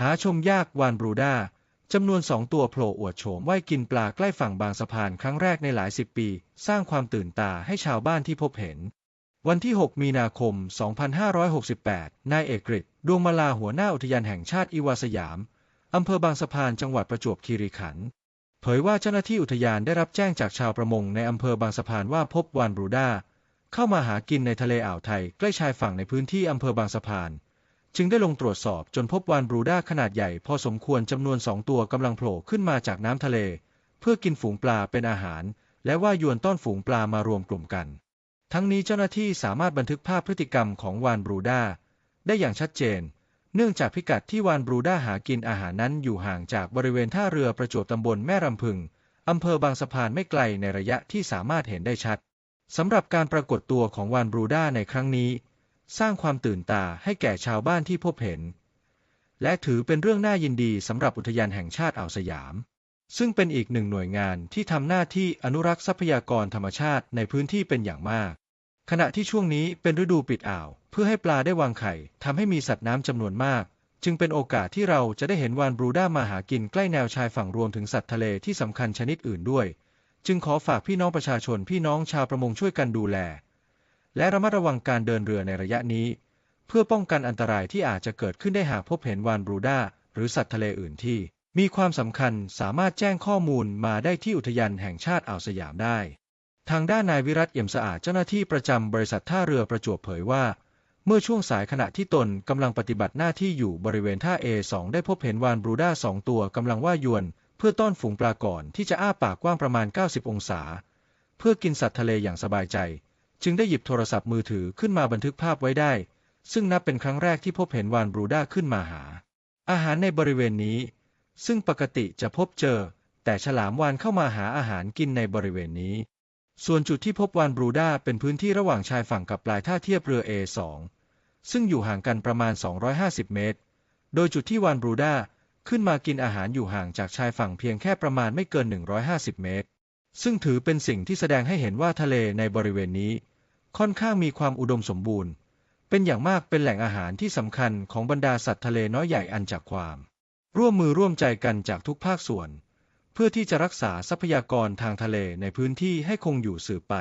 หาชมยากวานบรูด้าจำนวนสองตัวโผล่อวดโฉมว่ายกินปลาใกล้ฝั่งบางสะพานครั้งแรกในหลายสิบปี สร้างความตื่นตาให้ชาวบ้านที่พบเห็น วันที่ 6 มีนาคม 2568 นายเอกฤทธิ์ดวงมาลาหัวหน้าอุทยานแห่งชาติอีวาสยาม อำเภอบางสะพานจังหวัดประจวบคีรีขันธ์ เผยว่าเจ้าหน้าที่อุทยานได้รับแจ้งจากชาวประมงในอำเภอบางสะพานว่าพบวานบรูด้าเข้ามาหากินในทะเลอ่าวไทยใกล้ชายฝั่งในพื้นที่อำเภอบางสะพาน จึงได้ลงตรวจสอบจนพบวานบรูด้าขนาดใหญ่พอสมควรจำนวนสองตัวกำลังโผล่ขึ้นมาจากน้ำทะเล เพื่อกินฝูงปลาเป็นอาหาร และว่ายวนต้อนฝูงปลามารวมกลุ่มกัน ทั้งนี้เจ้าหน้าที่สามารถบันทึกภาพพฤติกรรมของวานบรูด้าได้อย่างชัดเจน เนื่องจากพิกัดที่วานบรูด้าหากินอาหารนั้นอยู่ห่างจากบริเวณท่าเรือประจวบตำบลแม่รำพึงอำเภอบางสะพานไม่ไกลในระยะที่สามารถเห็นได้ชัดสำหรับการปรากฏตัวของวานบรูด้าในครั้งนี้ สร้างความตื่นตาให้แก่ชาวบ้านที่พบเห็น และถือเป็นเรื่องน่ายินดีสำหรับอุทยานแห่งชาติอ่าวสยาม ซึ่งเป็นอีกหนึ่งหน่วยงานที่ทำหน้าที่อนุรักษ์ทรัพยากรธรรมชาติในพื้นที่เป็นอย่างมาก ขณะที่ช่วงนี้เป็นฤดูปิดอ่าว เพื่อให้ปลาได้วางไข่ทำให้มีสัตว์น้ำจำนวนมาก จึงเป็นโอกาสที่เราจะได้เห็นวานบรูด้ามาหากินใกล้แนวชายฝั่งรวมถึงสัตว์ทะเลที่สำคัญชนิดอื่นด้วย จึงขอฝากพี่น้องประชาชนพี่น้องชาวประมงช่วยกันดูแล และระมัดระวังการเดินเรือในระยะนี้ เพื่อป้องกันอันตรายที่อาจจะเกิดขึ้นได้หากพบเห็นวานบรูด้าหรือสัตว์ทะเลอื่นที่ มีความสำคัญสามารถแจ้งข้อมูลมาได้ที่อุทยานแห่งชาติอ่าวสยามได้ ทางด้านนายวิรัตเอี่ยมสะอาดเจ้าหน้าที่ประจำบริษัทท่าเรือประจวบเผยว่า เมื่อช่วงสายขณะที่ตนกำลังปฏิบัติหน้าที่อยู่บริเวณท่า A2 ได้พบเห็นวานบรูด้าสองตัวกำลังว่ายวน เพื่อต้อนฝูงปลาก่อนที่จะอ้าปากกว้างประมาณ 90 องศา เพื่อกินสัตว์ทะเลอย่างสบายใจ จึงได้หยิบโทรศัพท์มือถือขึ้นมาบันทึกภาพไว้ได้ ซึ่งนับเป็นครั้งแรกที่พบเห็นวานบรูด้าขึ้นมาหา อาหารในบริเวณนี้ ซึ่งปกติจะพบเจอ แต่ฉลามวานเข้ามาหาอาหารกินในบริเวณนี้ ส่วนจุดที่พบวานบรูด้าเป็นพื้นที่ระหว่างชายฝั่งกับปลายท่าเทียบเรือ A2 ซึ่งอยู่ห่างกันประมาณ 250 เมตร โดยจุดที่วานบรูด้าขึ้นมากินอาหารอยู่ห่างจากชายฝั่งเพียงแค่ประมาณไม่เกิน 150 เมตร ซึ่งถือเป็นสิ่งที่แสดงให้เห็นว่าทะเลในบริเวณนี้ ค่อนข้างมีความอุดมสมบูรณ์ เป็นอย่างมากเป็นแหล่งอาหารที่สำคัญของบรรดาสัตว์ทะเลน้อยใหญ่อันจากความ ร่วมมือร่วมใจกันจากทุกภาคส่วน เพื่อที่จะรักษาทรัพยากรทางทะเลในพื้นที่ให้คงอยู่สืบไป